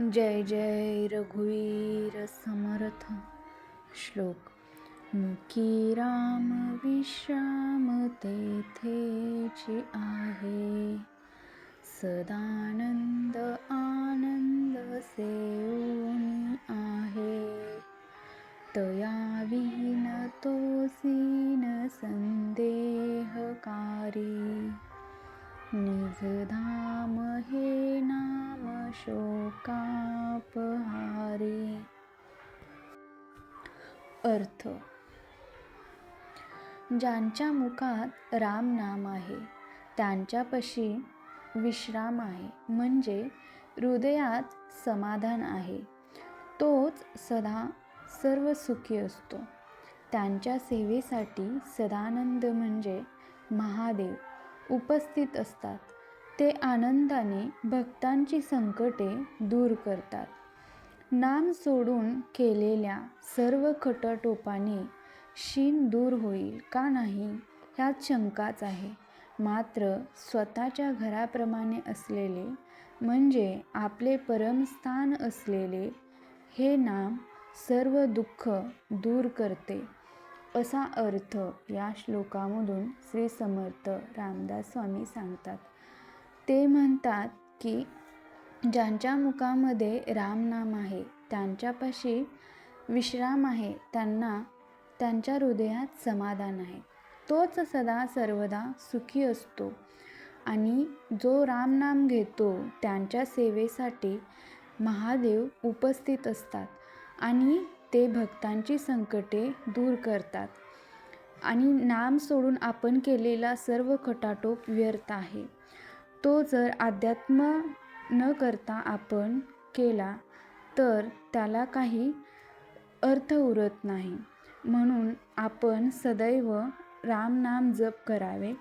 जय जय रघुवीर समर्थ श्लोक. मुखी राम विश्राम तेथेची आहे. सदानंद आनंद सेवून आहे. तया तो तोसीन संदेहकारी. निजधाम हे नाम शो शोकापहारी अर्थ. ज्यांच्या मुखात राम नाम आहे त्यांच्यापाशी विश्राम आहे. म्हणजे हृदयात समाधान आहे. तोच सदा सर्व सुखी असतो. त्यांच्या सेवेसाठी सदानंद म्हणजे महादेव उपस्थित असतात. ते आनंदाने भक्तांची संकटे दूर करतात. नाम सोडून केलेल्या सर्व खटटोपाने शीन दूर होईल का नाही ह्यात शंकाच आहे. मात्र स्वतःच्या घराप्रमाणे असलेले म्हणजे आपले परमस्थान असलेले हे नाम सर्व दुःख दूर करते असा अर्थ या श्लोकामधून श्री समर्थ रामदास स्वामी सांगतात. ते म्हणतात की ज्यांच्या मुखामध्ये रामनाम आहे त्यांच्यापाशी विश्राम आहे त्यांना त्यांच्या हृदयात समाधान आहे. तोच सदा सर्वदा सुखी असतो आणि जो रामनाम घेतो त्यांच्या सेवेसाठी महादेव उपस्थित असतात आणि ते भक्तांची संकटे दूर करतात आणि नाम सोडून आपण केलेला सर्व खटाटोप व्यर्थ आहे. तो जर अध्यात्म न करता आपण केला तर त्याला काही अर्थ उरत नाही. म्हणून आपण सदैव रामनाम जप करावे.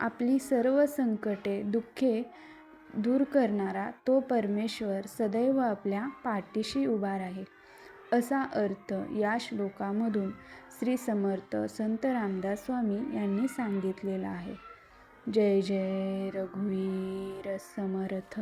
आपली सर्व संकटे दुःखे दूर करणारा तो परमेश्वर सदैव आपल्या पाठीशी उभा राहील. असा अर्थ या श्लोकामधून श्री समर्थ संत रामदास स्वामी यांनी सांगितलेला आहे. जय जय रघुवीर समर्थ।